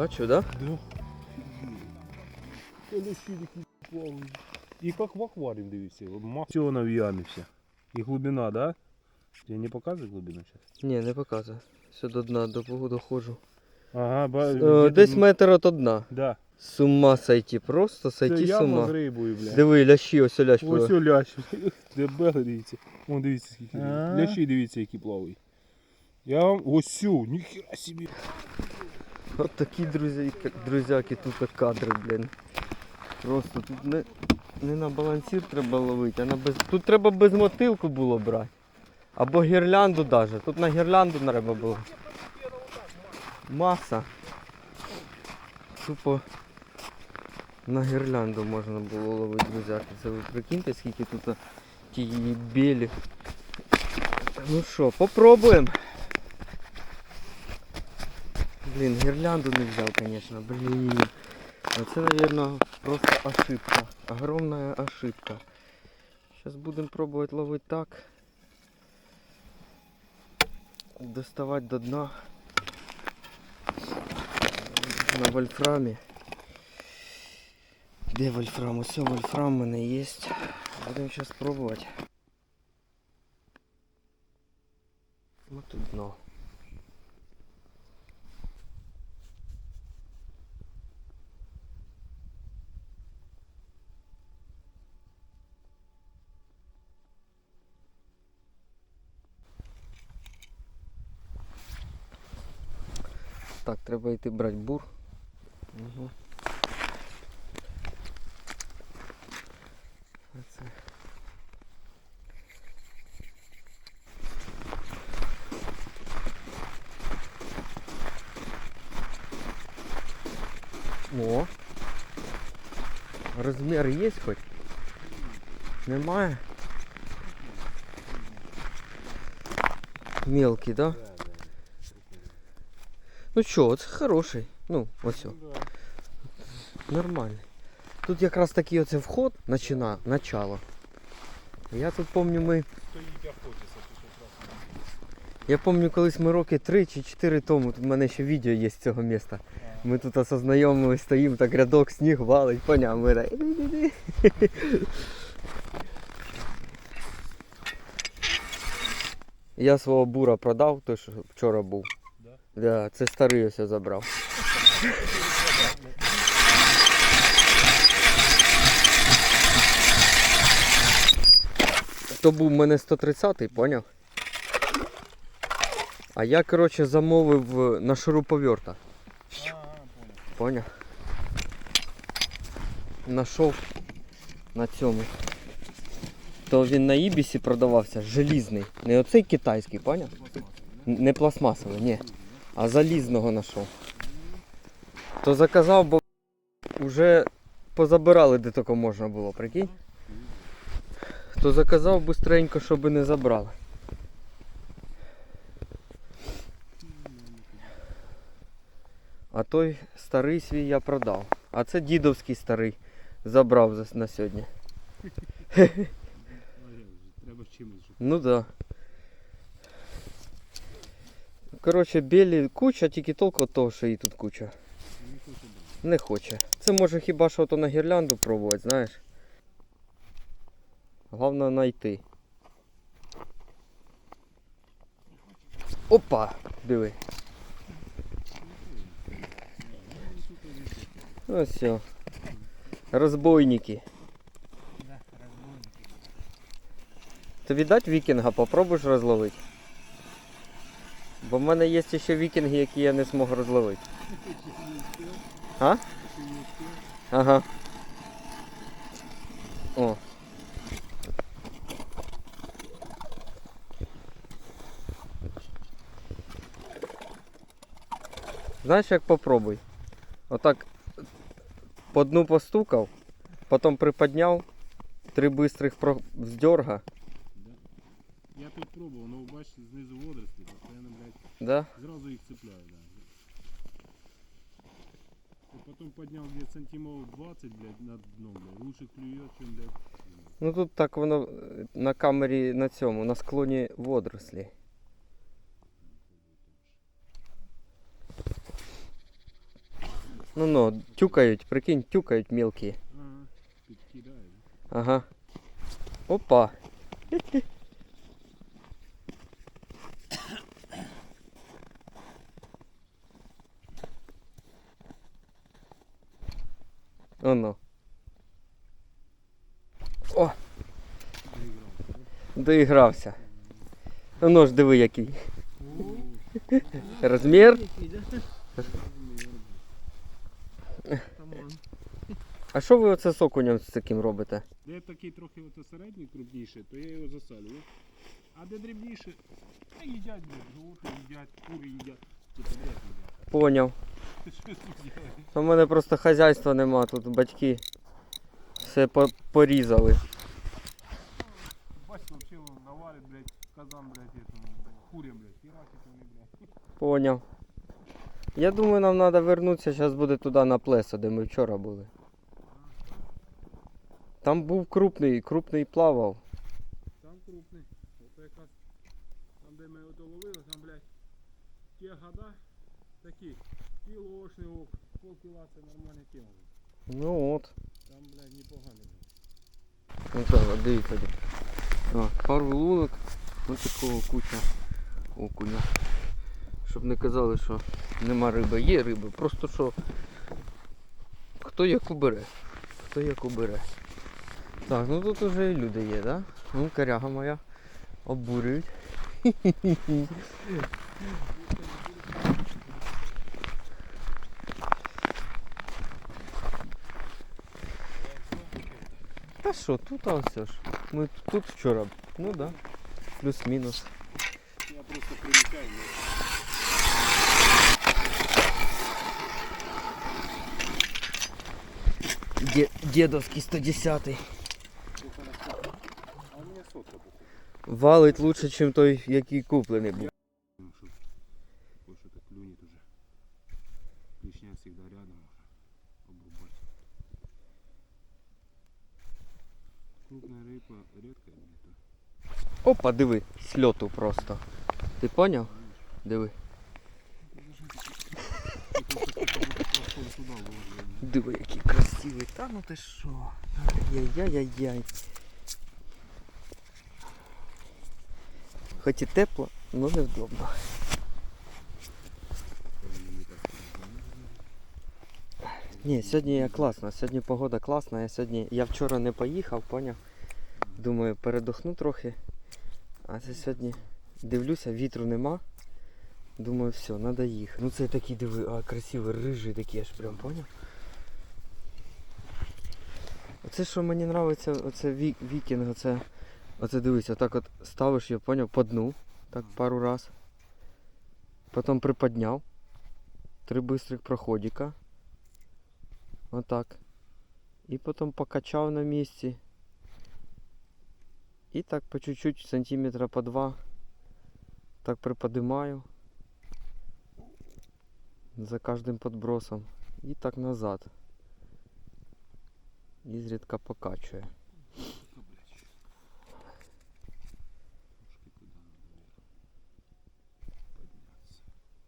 Бачу, да? Да. Плавають. І як в акваріум дивіться. Все нав'янився. І глибина, да? Тебе не показує глибину зараз? Ні, не показує. Все до дна, до погу доходжу. Ага, ба... Е, где-то Десь метр от дна. Да. З ума сойти, просто Це сойти з явно ума. з рибою, бля. Диви, лящі, ось лящ. Ось пливе. лящ. Дебели, дивіться. Вон дивіться скільки. Лящі дивіться, які плавають. Я вам ось сю, ніхера собі. От такі друзі, друзяки тут кадри, блін. Просто тут не, не на балансір треба ловити, а на без. Тут треба без мотилку було брати. Або гірлянду навіть. Тут на гірлянду треба було. Маса. Тупо на гірлянду можна було ловити друзяки. Це ви прикиньте, скільки тут тієї білі. Ну що, попробуємо. Блин, гирлянду не взял, конечно, блин. Это, наверное, просто ошибка. Огромная ошибка. Сейчас будем пробовать ловить так. Доставать до дна. На вольфраме. Где вольфрам? Все, вольфрам у мене есть. Будем сейчас пробовать. Вот тут дно. треба йти брати бур. Угу. Оце. О. Розмір є хоч? Немає? Мелкий, да? Ну що, це хороший. Ну, ось. Нормальний. Тут якраз такий оце вход, начина, начало. Я тут пам'ятаю, ми. Я пам'ятаю, колись ми роки 3 чи 4 тому, тут в мене ще відео є з цього міста. Ми тут осознайомились, стоїмо, так рядок сніг валить, поняв, ми так. Я свого бура продав, той, що вчора був. Да? Да, це старий ось я забрав. То був у мене 130-й, поняв? А я, коротше, замовив е, на шуруповерта. Поняв? Нашов на цьому. То він на Ібісі продавався желізний. Не оцей китайський, поняв? Не пластмасовий, ні. А залізного знайшов. То заказав, бо вже позабирали де тільки можна було, прикинь? То заказав быстренько, щоб не забрали. А той старий свій я продав. А це дідовський старий забрав на сьогодні. Треба чимось, Ну да. Коротше, білі куча, тільки толку від того, що її тут куча. не хоче. Це може хіба що то на гірлянду пробувати, знаєш. Головне знайти. Опа! Диви. Ось все. Розбойники. Тобі дать вікінга, попробуєш розловити? Бо в мене є ще вікінги, які я не змог розловити. А? Ага. О. Знаєш, як попробуй. Отак по дну постукав, потім приподняв, три бистрих вздерга. Я тут пробував, ну бачите, знизу водорослі, постійно, блядь, Да? зразу їх цепляю, да. І потім підняв, блядь, сантимов 20, блядь, на дно, блядь. Лучше клює, чим, блядь. Ну тут так воно е, на камері на цьому, на склоні водорослі. Ну ну, тюкають, прикинь, тюкають мілкі. Ага. Підкидає. Ага. Опа. Оно. О, доігрався. Оно ж диви який. Розмір. А що ви оце з окунем з таким робите? Де такий трохи оце середній крупніше, то я його засалюю. А де дрібніше, та їдять, животи їдять, кури їдять. Подряд їдять. Поняв. У мене просто хазяйства нема, тут батьки все по- порізали. Бачите, он навалит, блядь, казан, блядь, курям, блядь, херачит вони, блядь. Поняв. Я думаю, нам треба вернутися, зараз буде туди на плесо, де ми вчора були. Там був крупний, крупний плавав. Там крупний. Ото якраз там, де ми ото ловили, там, блядь, ті года такі, кілошний ок, полкіла це нормальна тема. Ну от. Там, блядь, непоганий. Ну так, дивіться. А, пару лунок, ось такого куча окуня. Щоб не казали, що нема риби. Є риби, просто що хто яку бере. Хто яку бере. Так, ну тут уже і люди є, да? Ну, коряга моя. Обурюють. Та що, тут а все ж. Ми тут вчора. Ну да. Плюс-мінус. Я просто примічаю, блядь. Де, дедовський 110 А у меня сотка походу. Валить лучше, ніж той, який куплений був. Крупная рыба редкая, блядь. то Опа, диви, з льоту просто. Ти поняв? Диви. Диви, який красивий. Та ну ти що? Ай-яй-яй-яй. Хоч і тепло, але невдобно. Ні, сьогодні я класно, сьогодні погода класна. Я сьогодні. Я вчора не поїхав, поняв? Думаю, передохну трохи. А це сьогодні дивлюся, вітру нема. Думаю, все, треба їхати. Ну це такий диви, а красивий, рижий такий аж прям, поняв? Оце що мені подобається, оце ві- вікінг, оце, оце дивись, отак от ставиш його, поняв, по дну, так пару раз. Потім приподняв. Три бистрих проходика. Отак. І потім покачав на місці. І так по чуть-чуть, сантиметра по два. Так приподимаю. За кожним подбросом. І так назад. І зрідка покачує.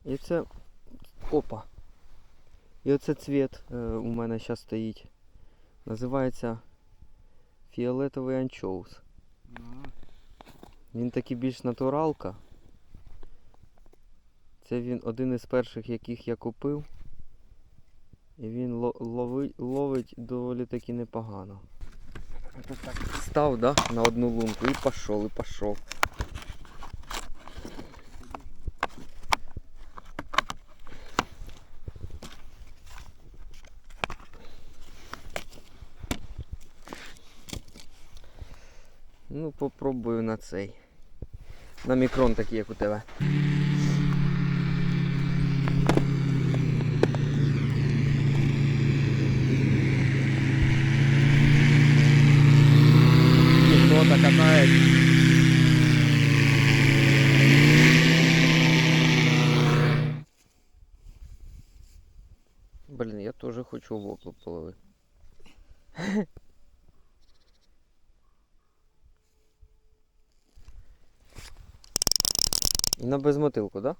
І це. Опа. І оце цвіт у мене зараз стоїть. Називається фіолетовий анчоус. Він такий більш натуралка. Це він один із перших, яких я купив. І він ло- лови- ловить доволі таки непогано. Став, да, на одну лунку і пішов, і пішов. Ну, попробую на цей. На мікрон такий, як у тебе. І на безмотилку, так?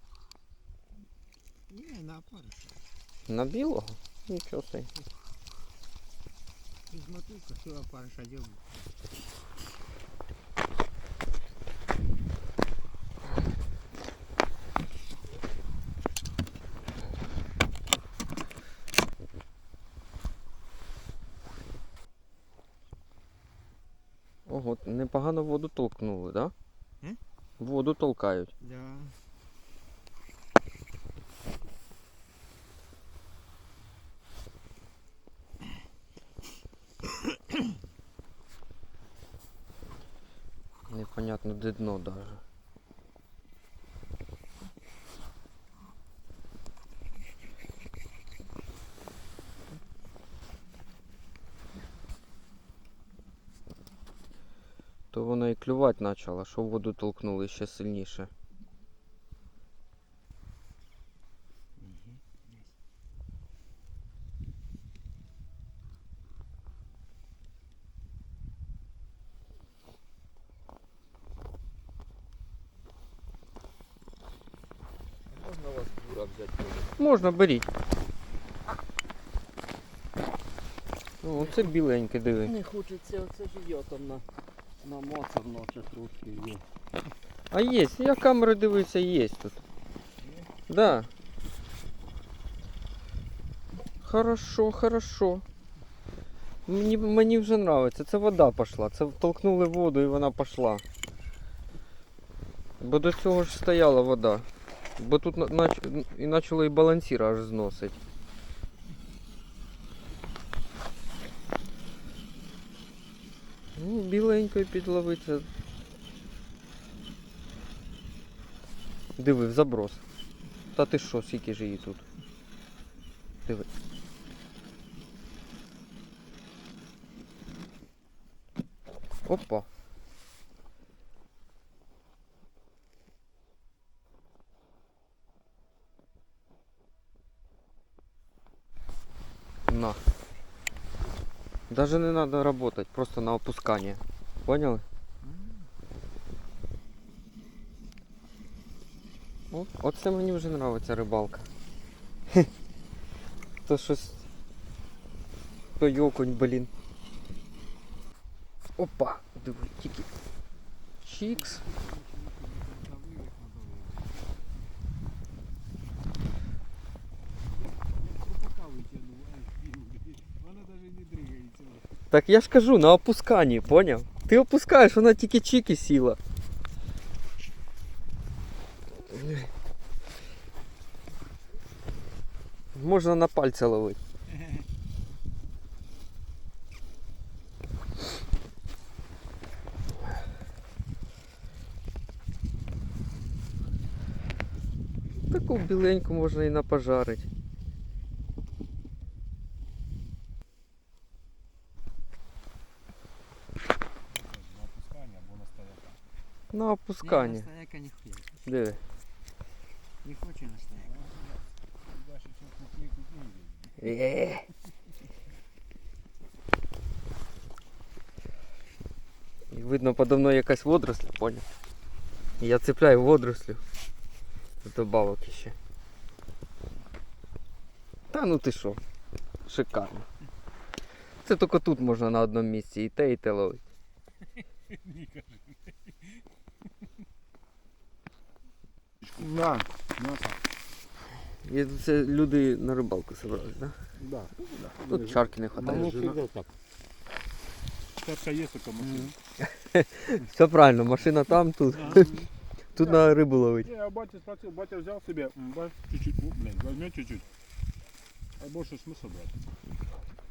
Да? Ні, на опариш. На білого? Нічого собі. Из мотылка все опарыша делаю. Ого, непогано воду толкнули, да? Воду толкають. Да. Непонятно, де дно даже. І клювати що воду толкнули ще сильніше. Можно у вас бура взять? Можна, беріть. Ну, оце біленьке, диви. Не хочеться, оце ж на, намацав, наче трошки є. А є, я камери дивився, є тут. Да. Хорошо, хорошо. Мені, мені вже нравиться. Це вода пішла. Це толкнули воду і вона пішла. Бо до цього ж стояла вода. Бо тут і почало і балансір аж зносить. Ну, біленькою підловиться. Диви, в заброс. Та ти що, скільки ж її тут? Диви. Опа. На. Даже не надо работать, просто на опускание. Поняли? О, оце мені вже нравиться рибалка. Хе. То щось. То йоконь, блін. Опа! Диви, тільки. Чікс. Крупака витягнув, аж білий. Вона навіть не дригається. Так я ж кажу, на опусканні, поняв? Ти опускаєш, вона тільки чики сіла. Можна на пальця ловити. Таку біленьку можна і напожарити. На Не, настояка не хуя. Диви. Не хоче настояка. Е. І видно подо мною якась водоросля, поняв? Я цепляю водорослю. Добавок ще. Та ну ти що? Шикарно. Це тільки тут можна на одному місці і те, і те ловити. Да, м'ясо. І це люди на рибалку зібрались, так? Да. Да? Тут чарки не Ну, вистачає. всегда так. Чарка є така машина. Все правильно, машина там, тут. Тут на рибу ловить. Не, я батя спросил, батя взял себе, бать, чуть-чуть, блин, возьми чуть-чуть. А больше смысл брать.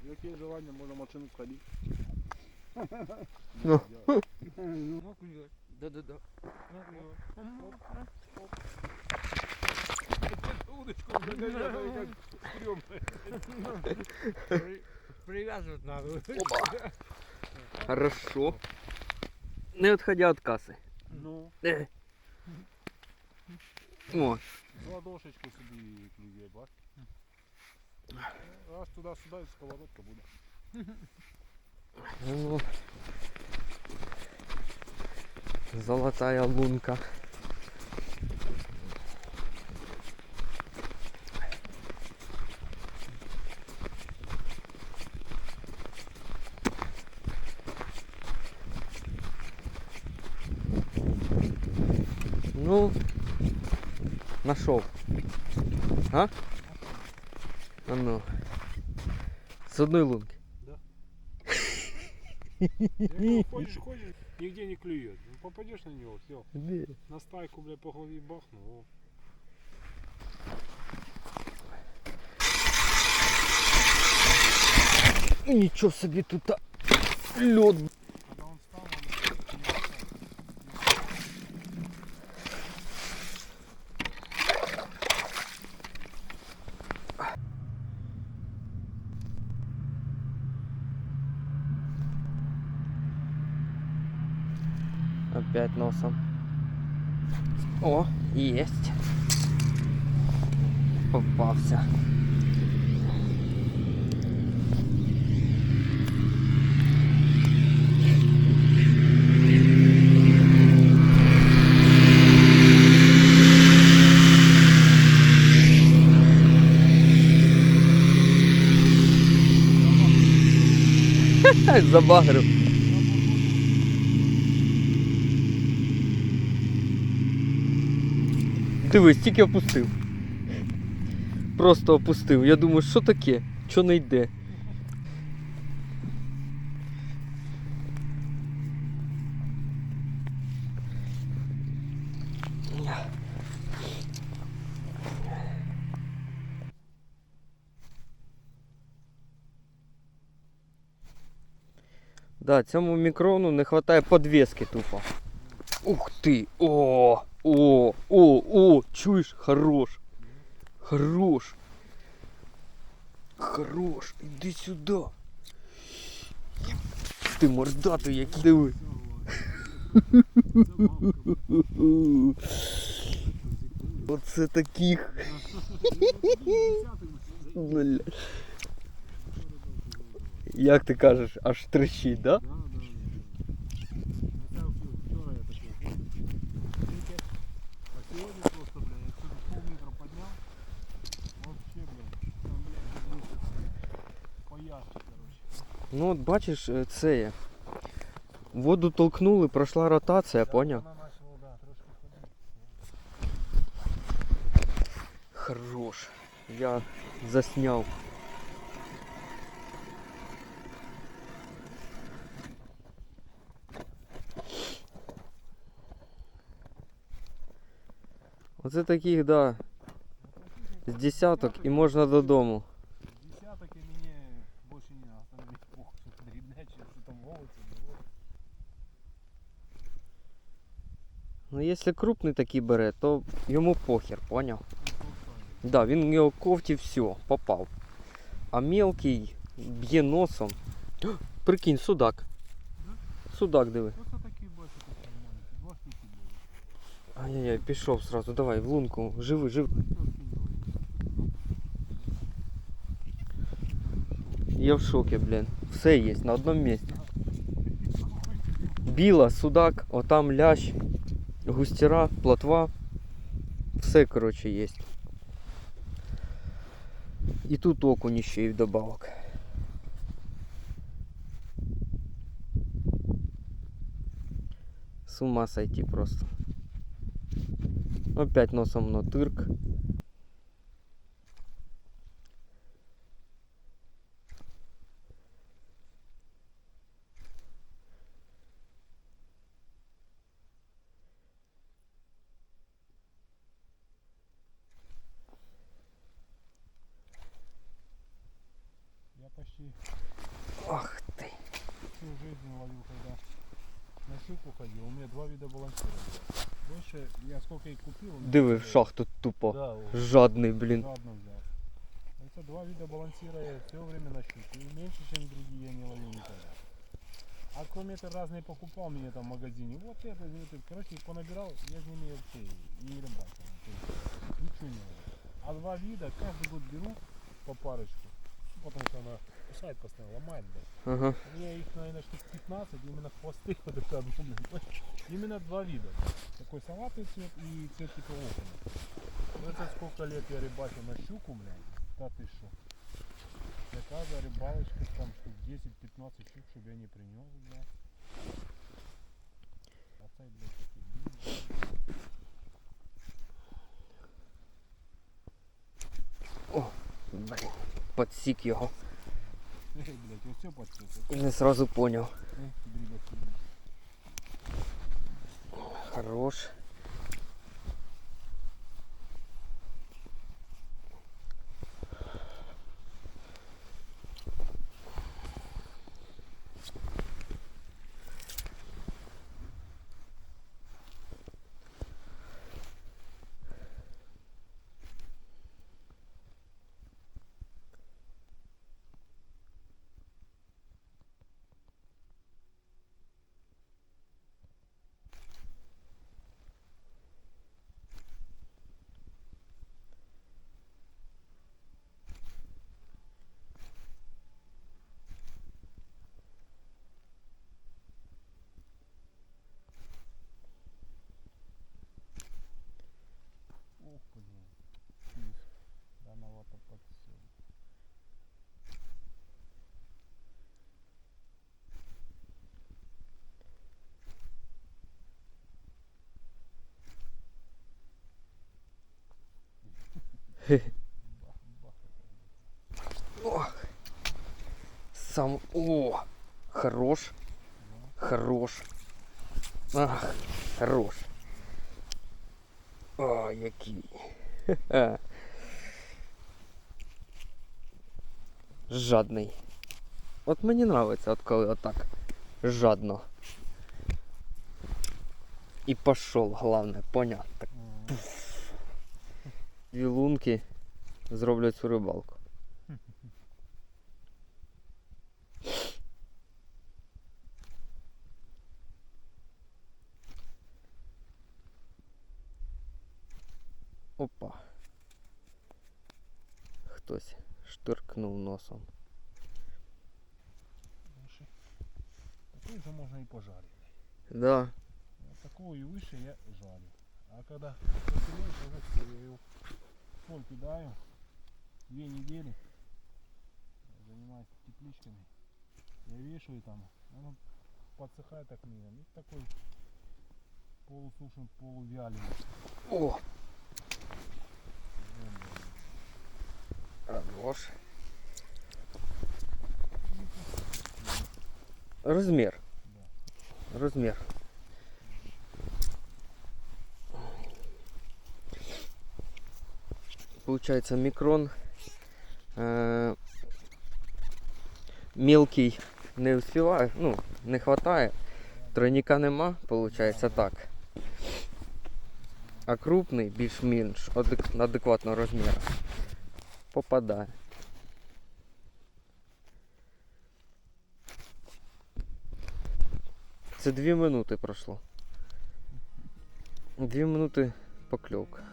Какие желания, можно машину сходить. Ну. Да-да-да. Удочку, Привязывать надо. Хорошо. Не відходя від каси. Ну, Е. О, ладошечку собі клює, бач. Раз туди-сюди, і сковородка буде. Золотая лунка. Ну, нашел. А? А ну. С одной лунки. Да. Хочешь, хочешь нигде не клюет. Ну, попадешь на него, все. Де? На стайку, бля, по голове бахнул. О. Нічого собі тут а, Опять носом. О, есть. Попався. Забагрив. Дивись, тільки опустив. Просто опустив. Я думаю, що таке? Що не йде? Да, цьому мікрону не вистачає подвески тупо. Ух ти! О! О! О! О! Чуєш? Хорош! Хорош! Хорош! Іди сюди! Єп. Ти мордатий який диви! Оце таких. Як ти кажеш, аж трещить, да? Да, да, да. Это вчера я такой. Видите? А сегодня просто, бля, я сегодня полметра поднял. Вообще, бля, там, бля, здесь поярче. Ну от бачиш, е, це є. Воду толкнули, пройшла ротація, поняв? Начала, да, трошки ходити. Хорош. Я засняв. Оце таких, да, з десяток і можна додому. Десяток и мне больше не надо. Там мне похуй, что дрібняче, що там волосы, не волосы. Ну, якщо крупний такий бере, то йому похер, поняв? Да, він його ковті все, попав. А мелкий б'є носом. Прикинь, судак. Судак диви. Такі бачу, тут. Два штуки були. Ай-яй-яй, пішов сразу, давай, в лунку, живи, живи. Я в шокі, блін. Все є на одному місці. Біла, судак, отам лящ, густіра, плотва. Все, коротше, є. І тут окунь ще й вдобавок. С ума сойти просто. Опять носом на тырк. Было. Больше, я сколько и купил. у меня Диви, было- шахту тупо. Да, о, Жадний, блін. жадно взял. Это два вида балансира я все время на щуку. И меньше, чем другие я не ловил никогда. А кроме этого разные покупал мне там в магазине. Вот это, это, короче, их понабирал, я с ними вообще не рыбачил. То есть Ничего не ловил. А два вида каждый год беру по парочку. Ну, Потому что она кусает постоянно, ломает, блядь. Ага. У меня их, наверное, штук 15, именно хвосты вот это огромные. Ну, именно два вида. Такой салатный цвет и цвет типа окна. Ну это сколько лет я рыбачил на щуку, блядь. Да ты шо. Я каждая рыбалочка там штук 10-15 щук, чтобы я не принес, блядь. Отдай, блядь, такие О, блин, подсік його не сразу понял. Хорош. Ох, блин. Фиг. Рановато подсел. Ох. Сам. О! Хорош. Хорош. Ах, хорош. О, який. Хе-хе. Жадний. От мені нравиться, от коли отак. Жадно. І пішов, головне, понятно. Так, Ага. Дві лунки зроблять цю рибалку. Опа. Хтось штиркнув носом. Слушай, Такой же можно и пожарить. Да. Вот такого и выше я жарю. А когда всё, я его в кидаю. Две недели занимаюсь тепличками. Я вешаю там, оно подсыхает так мигом. И такой полусушен, полувяленый. О! Хорош. Розмір. Да. Розмір. Получается микрон. Э, мелкий не успеваю, ну, не хватает. Тройника нема, получается так. А крупний більш-менш адекватного розміру попадає. Це дві минути пройшло. Дві минути покльовка.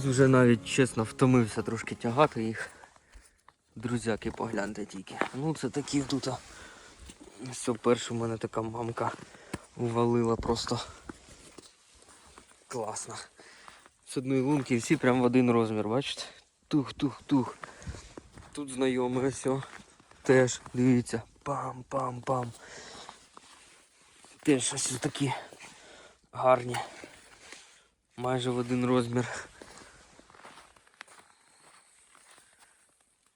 Щось вже навіть чесно втомився трошки тягати їх. Друзяки, погляньте тільки. Ну це такі тут. Все, перше в мене така мамка увалила просто. Класно. З одної лунки всі прям в один розмір, бачите? Тух-тух-тух. тут знайомий ось. о. Теж, дивіться. Пам-пам-пам. Теж ось такі гарні. Майже в один розмір.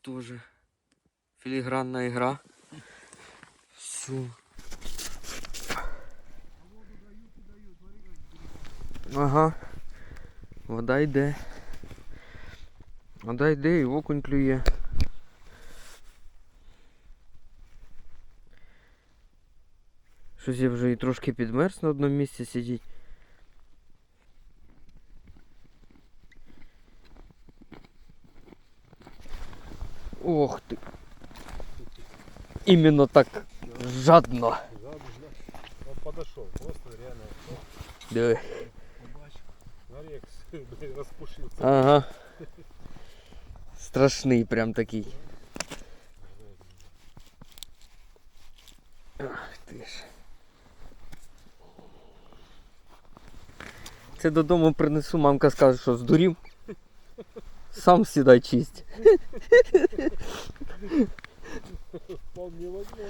Тоже філігранна ігра. Всю. Ага. Вода йде. Вода йде і окунь клює. Щось я вже і трошки підмерз на одному місці сидіть. Ох ти. Іменно так жадно. Жадно, Он подошел, просто реально. Диви. Побачив. Нарек блядь. Ага. Страшний прям такий. Ах ти ж. Це додому принесу, мамка скаже, що здурів. Сам сідай чисть. Вполне возможно.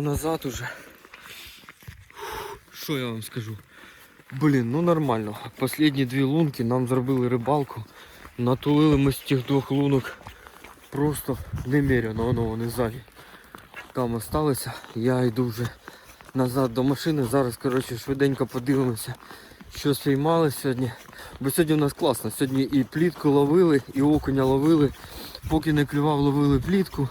Назад уже. Що я вам скажу? Блін, ну нормально. Последні дві лунки нам зробили рибалку. Натулили ми з тих двох лунок просто немерено, воно вони ззаді. Там осталися. Я йду вже назад до машини. Зараз, коротше, швиденько подивимося, що спіймали сьогодні. Бо сьогодні у нас класно. Сьогодні і плітку ловили, і окуня ловили. Поки не клював, ловили плітку.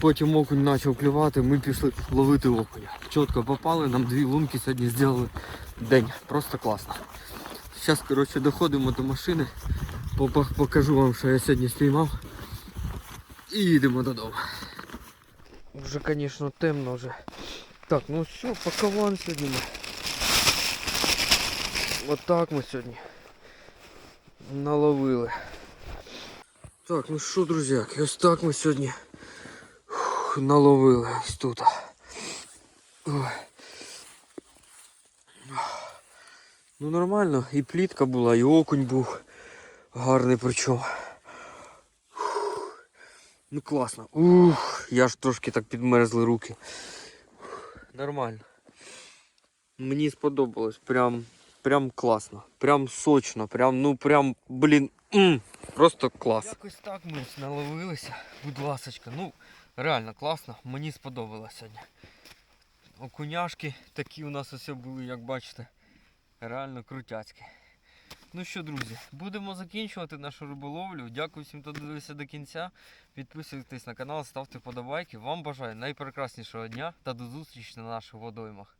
Потім окунь почав клювати, ми пішли ловити окуня. Чітко попали, нам дві лунки сьогодні зробили день. Просто класно. Зараз, коротше, доходимо до машини. Покажу вам, що я сьогодні спіймав. І їдемо додому. Вже, звісно, темно вже. Так, ну що, пакован сьогодні ми. Отак ми сьогодні наловили. Так, ну що, друзяки, ось так ми сьогодні Фух, наловили ось тут. Ой. Ну нормально, і плітка була, і окунь був гарний причому. Ну класно. Ух, я ж трошки так підмерзли руки. Нормально. Мені сподобалось. Прям, прям класно. Прям сочно. Прям, ну прям, блін. м, Просто клас. Якось так ми наловилися, будь ласочка. Ну, реально класно. Мені сподобалось сьогодні. Окуняшки такі у нас ось були, як бачите. Реально крутяцькі. Ну що, друзі, будемо закінчувати нашу риболовлю. Дякую всім, хто дивився до кінця. Підписуйтесь на канал, ставте подобайки. Вам бажаю найпрекраснішого дня та до зустрічі на наших водоймах.